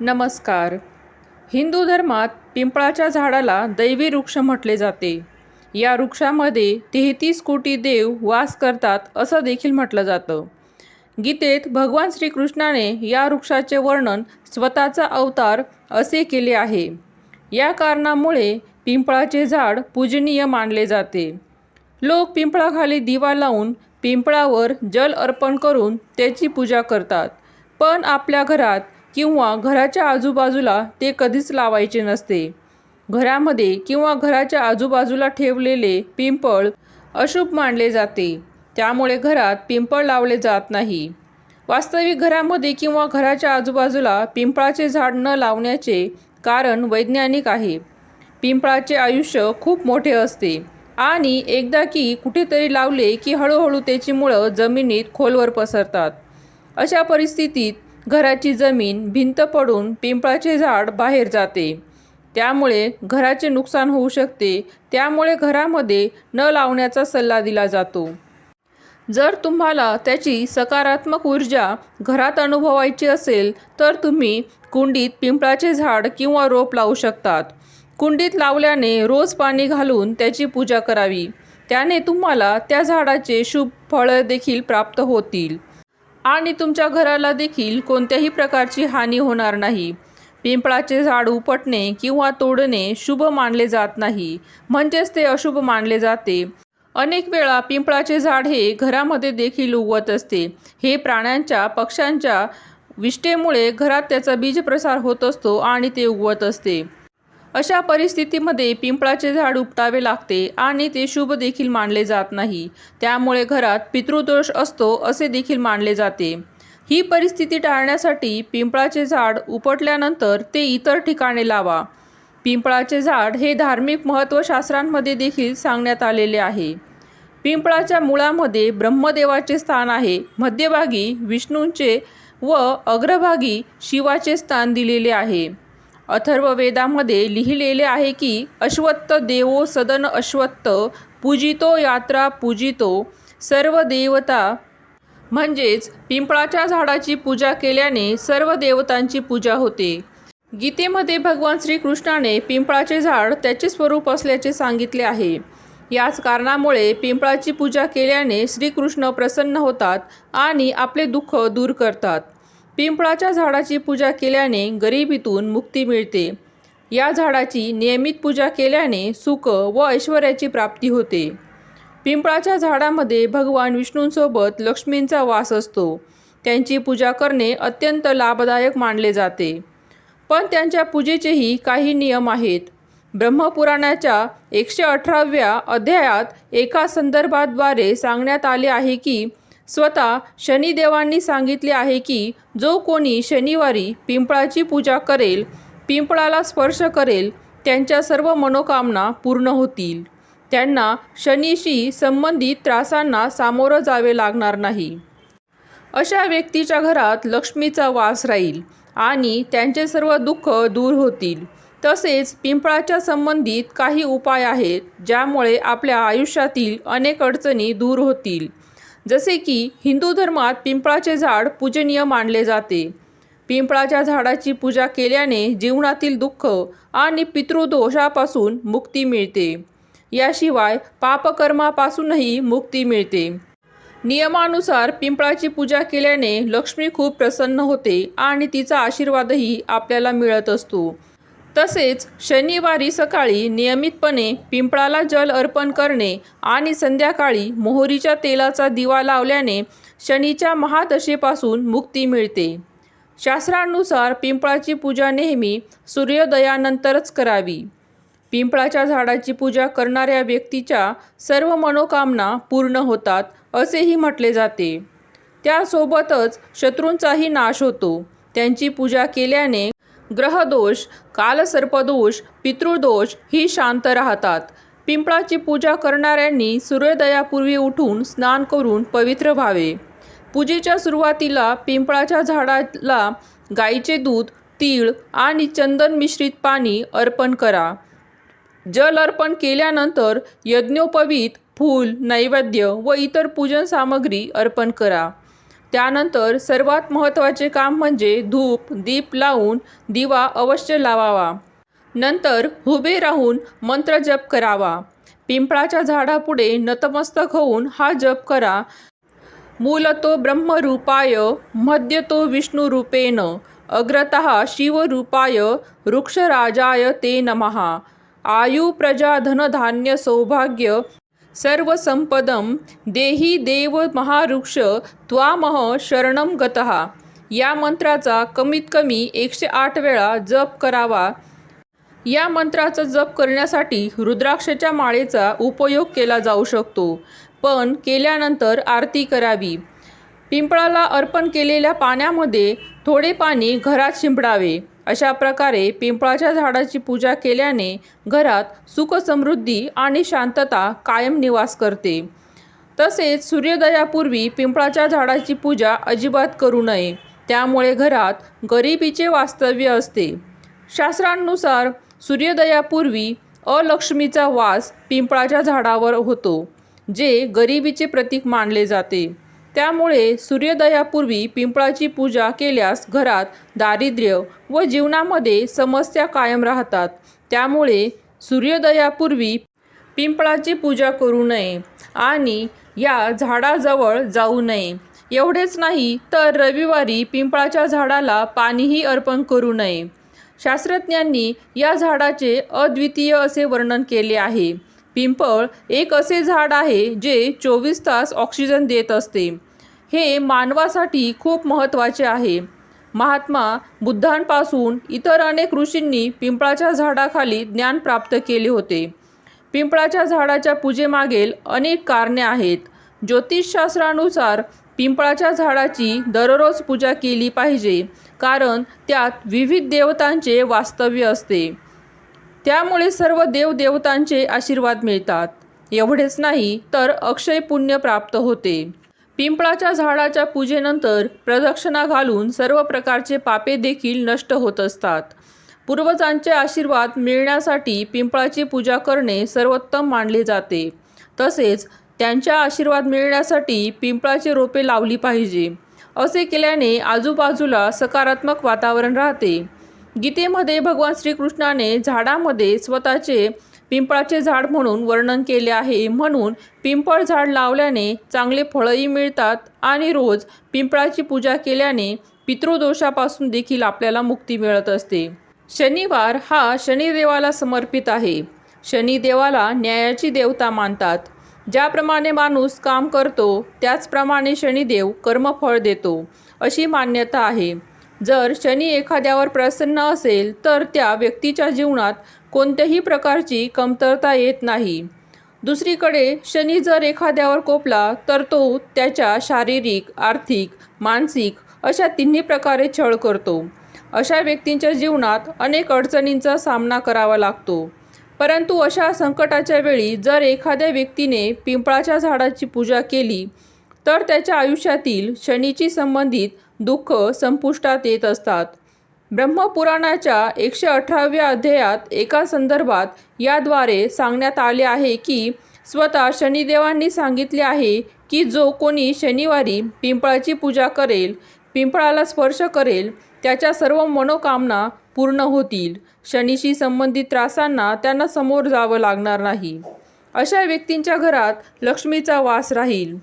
नमस्कार. हिंदू धर्मात पिंपळाच्या झाडाला दैवी वृक्ष म्हटले जाते. या वृक्षामध्ये तेहतीस कोटी देव वास करतात असं देखील म्हटलं जातं. गीतेत भगवान श्रीकृष्णाने या वृक्षाचे वर्णन स्वतःचा अवतार असे केले आहे. या कारणामुळे पिंपळाचे झाड पूजनीय मानले जाते. लोक पिंपळाखाली दिवा लावून पिंपळावर जल अर्पण करून त्याची पूजा करतात. पण आपल्या घरात किंवा घराच्या आजूबाजूला ते कधीच लावायचे नसते. घरामध्ये किंवा घराच्या आजूबाजूला ठेवलेले पिंपळ अशुभ मानले जाते. त्यामुळे घरात पिंपळ लावले जात नाही. वास्तविक घरामध्ये किंवा घराच्या आजूबाजूला पिंपळाचे झाड न लावण्याचे कारण वैज्ञानिक आहे. पिंपळाचे आयुष्य खूप मोठे असते. आणि एकदा की कुठेतरी लावले की हळूहळू त्याची मुळं जमिनीत खोलवर पसरतात. अशा परिस्थितीत घराची जमीन भिंत पडून पिंपळाचे झाड बाहेर जाते. त्यामुळे घराचे नुकसान होऊ शकते. त्यामुळे घरामध्ये न लावण्याचा सल्ला दिला जातो. जर तुम्हाला त्याची सकारात्मक ऊर्जा घरात अनुभवायची असेल तर तुम्ही कुंडीत पिंपळाचे झाड किंवा रोप लावू शकतात. कुंडीत लावल्याने रोज पाणी घालून त्याची पूजा करावी. त्याने तुम्हाला त्या झाडाचे शुभ फळं देखील प्राप्त होतील. आणि तुमच्या घराला देखील कोणत्याही प्रकारची हानी होणार नाही. पिंपळाचे झाड उपटणे किंवा तोडणे शुभ मानले जात नाही. म्हणजेच ते अशुभ मानले जाते. अनेक वेळा पिंपळाचे झाड हे घरामध्ये देखील उगवत असते. हे प्राण्यांच्या पक्ष्यांच्या विष्ठेमुळे घरात त्याचा बीज प्रसार होत असतो आणि ते उगवत असते. अशा परिस्थितीमध्ये पिंपळाचे झाड उपटावे लागते आणि ते शुभ देखील मानले जात नाही. त्यामुळे घरात पितृदोष असतो असे देखील मानले जाते. ही परिस्थिती टाळण्यासाठी पिंपळाचे झाड उपटल्यानंतर ते इतर ठिकाणी लावा. पिंपळाचे झाड हे धार्मिक महत्त्वशास्त्रांमध्ये देखील सांगण्यात आलेले आहे. पिंपळाच्या मुळामध्ये ब्रह्मदेवाचे स्थान आहे. मध्यभागी विष्णूंचे व अग्रभागी शिवाचे स्थान दिलेले आहे. अथर्ववेदामध्ये लिहिलेले आहे की अश्वत्थ देवो सदन अश्वत्थ पूजितो यात्रा पूजितो सर्व देवता म्हणजेच पिंपळाच्या झाडाची पूजा केल्याने सर्व देवतांची पूजा होते. गीतेमध्ये भगवान श्रीकृष्णाने पिंपळाचे झाड त्याचे स्वरूप असल्याचे सांगितले आहे. याच कारणामुळे पिंपळाची पूजा केल्याने श्रीकृष्ण प्रसन्न होतात आणि आपले दुःख दूर करतात. पिंपळाच्या झाडाची पूजा केल्याने गरिबीतून मुक्ती मिळते. या झाडाची नियमित पूजा केल्याने सुख व ऐश्वर्याची प्राप्ती होते. पिंपळाच्या झाडामध्ये भगवान विष्णूंसोबत लक्ष्मींचा वास असतो. त्यांची पूजा करणे अत्यंत लाभदायक मानले जाते. पण त्यांच्या पूजेचेही काही नियम आहेत. ब्रह्मपुराणाच्या एकशे अठराव्या अध्यायात एका संदर्भाद्वारे सांगण्यात आले आहे की स्वतः शनिदेवांनी सांगितले आहे की जो कोणी शनिवारी पिंपळाची पूजा करेल पिंपळाला स्पर्श करेल त्यांच्या सर्व मनोकामना पूर्ण होतील. त्यांना शनीशी संबंधित त्रासांना सामोरं जावे लागणार नाही. अशा व्यक्तीच्या घरात लक्ष्मीचा वास राहील आणि त्यांचे सर्व दुःख दूर होतील. तसेच पिंपळाच्या संबंधित काही उपाय आहेत ज्यामुळे आपल्या आयुष्यातील अनेक अडचणी दूर होतील. जसे की हिंदू धर्मात पिंपळाचे झाड पूजनीय मानले जाते. पिंपळाच्या झाडाची पूजा केल्याने जीवनातील दुःख आणि पितृदोषापासून मुक्ती मिळते. याशिवाय पापकर्मापासूनही मुक्ती मिळते. नियमानुसार पिंपळाची पूजा केल्याने लक्ष्मी खूप प्रसन्न होते आणि तिचा आशीर्वादही आपल्याला मिळत असतो. तसेच शनिवारी सकाळी नियमितपणे पिंपळाला जल अर्पण करणे आणि संध्याकाळी मोहरीच्या तेलाचा दिवा लावल्याने शनीच्या महादशेपासून मुक्ती मिळते. शास्त्रानुसार पिंपळाची पूजा नेहमी सूर्योदयानंतरच करावी. पिंपळाच्या झाडाची पूजा करणाऱ्या व्यक्तीच्या सर्व मनोकामना पूर्ण होतात असेही म्हटले जाते. त्यासोबतच शत्रूंचाही नाश होतो. त्यांची पूजा केल्याने ग्रहदोष कालसर्पदोष पितृदोष ही शांत राहतात. पिंपळाची पूजा करणाऱ्यांनी सूर्योदयापूर्वी उठून स्नान करून पवित्र व्हावे. पूजेच्या सुरुवातीला पिंपळाच्या झाडाला गाईचे दूध तीळ आणि चंदन मिश्रित पाणी अर्पण करा. जल अर्पण केल्यानंतर यज्ञोपवीत फूल नैवेद्य व इतर पूजन सामग्री अर्पण करा. त्यानंतर सर्वात महत्त्वाचे काम म्हणजे धूप दीप लावून दिवा अवश्य लावावा. नंतर उभे राहून मंत्र जप करावा. पिंपळाच्या झाडापुढे नतमस्तक होऊन हा जप करा. मूलतो ब्रह्मरूपाय मध्यतो विष्णुरूपेण अग्रतः शिवरूपाय वृक्षराजाय ते नमः. आयु प्रजा धनधान्य सौभाग्य सर्व संपदम देही देव महावृक्ष त्वामह शरणम गतः. या मंत्राचा कमीत कमी एकशे आठ वेळा जप करावा. या मंत्राचा जप करण्यासाठी रुद्राक्षच्या माळेचा उपयोग केला जाऊ शकतो पण केल्यानंतर आरती करावी. पिंपळाला अर्पण केलेल्या पाण्यामध्ये थोडे पाणी घरात शिंपडावे. अशा प्रकारे पिंपळाच्या झाडाची पूजा केल्याने घरात सुख समृद्धी आणि शांतता कायम निवास करते. तसेच सूर्योदयापूर्वी पिंपळाच्या झाडाची पूजा अजिबात करू नये. त्यामुळे घरात गरिबीचे वास्तव्य असते. शास्त्रांनुसार सूर्योदयापूर्वी अलक्ष्मीचा वास पिंपळाच्या झाडावर होतो जे गरिबीचे प्रतीक मानले जाते. त्यामुळे सूर्योदयापूर्वी पिंपळाची पूजा केल्यास घरात दारिद्र्य व जीवनामध्ये समस्या कायम राहतात. त्यामुळे सूर्योदयापूर्वी पिंपळाची पूजा करू नये आणि या झाडाजवळ जाऊ नये. एवढेच नाही तर रविवारी पिंपळाच्या झाडाला पाणीही अर्पण करू नये. शास्त्रज्ञांनी या झाडाचे अद्वितीय असे वर्णन केले आहे. पिंपळ एक असे झाड आहे जे चोवीस तास ऑक्सिजन देत असते. हे मानवासाठी खूप महत्त्वाचे आहे. महात्मा बुद्धांपासून इतर अनेक ऋषींनी पिंपळाच्या झाडाखाली ज्ञान प्राप्त केले होते. पिंपळाच्या झाडाच्या पूजेमागेल अनेक कारणे आहेत. ज्योतिषशास्त्रानुसार पिंपळाच्या झाडाची दररोज पूजा केली पाहिजे कारण त्यात विविध देवतांचे वास्तव्य असते. त्यामुळे सर्व देवदेवतांचे आशीर्वाद मिळतात. एवढेच नाही तर अक्षय पुण्य प्राप्त होते. पिंपळाच्या झाडाच्या पूजेनंतर प्रदक्षिणा घालून सर्व प्रकारचे पापे देखील नष्ट होत असतात. पूर्वजांचे आशीर्वाद मिळण्यासाठी पिंपळाची पूजा करणे सर्वोत्तम मानले जाते. तसेच त्यांच्या आशीर्वाद मिळण्यासाठी पिंपळाची रोपे लावली पाहिजे. असे केल्याने आजूबाजूला सकारात्मक वातावरण राहते. गीतेमध्ये भगवान श्रीकृष्णाने झाडामध्ये स्वतःचे पिंपळाचे झाड म्हणून वर्णन केले आहे. म्हणून पिंपळ झाड लावल्याने चांगले फळंही मिळतात आणि रोज पिंपळाची पूजा केल्याने पितृदोषापासून देखील आपल्याला मुक्ती मिळत असते. शनिवार हा शनिदेवाला समर्पित आहे. शनिदेवाला न्यायाची देवता मानतात. ज्याप्रमाणे माणूस काम करतो त्याचप्रमाणे शनिदेव कर्मफळ देतो अशी मान्यता आहे. जर शनी एखाद्यावर प्रसन्न असेल तर त्या व्यक्तीच्या जीवनात कोणत्याही प्रकारची कमतरता येत नाही. दुसरीकडे शनी जर एखाद्यावर कोपला तर तो त्याच्या शारीरिक आर्थिक मानसिक अशा तिन्ही प्रकारे छळ करतो. अशा व्यक्तींच्या जीवनात अनेक अडचणींचा सामना करावा लागतो. परंतु अशा संकटाच्या वेळी जर एखाद्या व्यक्तीने पिंपळाच्या झाडाची पूजा केली तर त्याच्या आयुष्यातील शनीची संबंधित दुःख संपुष्टात येत असतात. ब्रह्मपुराणाच्या एकशे अठराव्या अध्यायात एका संदर्भात याद्वारे सांगण्यात आले आहे की स्वतः शनिदेवांनी सांगितले आहे की जो कोणी शनिवारी पिंपळाची पूजा करेल पिंपळाला स्पर्श करेल त्याच्या सर्व मनोकामना पूर्ण होतील. शनीशी संबंधित त्रासांना त्यांना समोर जावं लागणार नाही. अशा व्यक्तींच्या घरात लक्ष्मीचा वास राहील.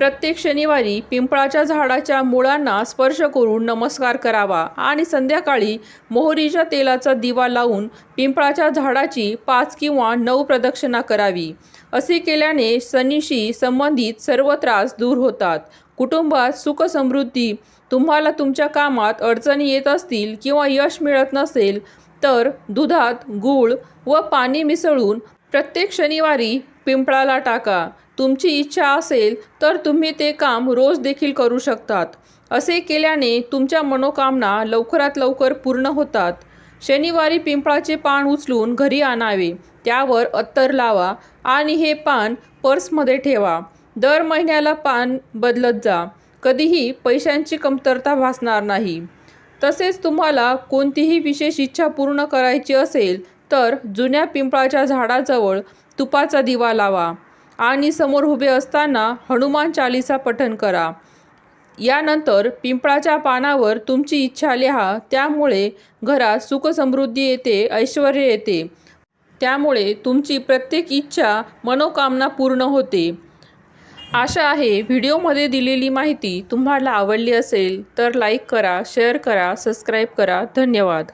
प्रत्येक शनिवारी पिंपळाच्या झाडाच्या मुळांना स्पर्श करून नमस्कार करावा आणि संध्याकाळी मोहरीच्या तेलाचा दिवा लावून पिंपळाच्या झाडाची पाच किंवा नऊ प्रदक्षिणा करावी. असे केल्याने शनीशी संबंधित सर्व त्रास दूर होतात. कुटुंबात सुखसमृद्धी तुम्हाला तुमच्या कामात अडचणी येत असतील किंवा यश मिळत नसेल तर दुधात गूळ व पाणी मिसळून प्रत्येक शनिवारी पिंपळाला टाका. तुमची इच्छा असेल तर तुम्ही ते काम रोज देखील करू शकतात. असे केल्याने तुमच्या मनोकामना लवकरात लवकर पूर्ण होतात. शनिवारी पिंपळाचे पान उचलून घरी आणावे. त्यावर अत्तर लावा आणि हे पान पर्समध्ये ठेवा. दर महिन्याला पान बदलत जा. कधीही पैशांची कमतरता भासणार नाही. तसेच तुम्हाला कोणतीही विशेष इच्छा पूर्ण करायची असेल तर जुन्या पिंपळाच्या झाडाजवळ तुपाचा दिवा लावा. आणि समोर उभे असताना हनुमान चालिसा पठण करा. यानंतर पिंपळाच्या पानावर तुमची इच्छा लिहा. त्यामुळे घरात सुखसमृद्धी येते ऐश्वर येते. त्यामुळे तुमची प्रत्येक इच्छा मनोकामना पूर्ण होते. आशा आहे व्हिडिओमध्ये दिलेली माहिती तुम्हाला आवडली असेल तर लाईक करा शेअर करा सबस्क्राईब करा. धन्यवाद.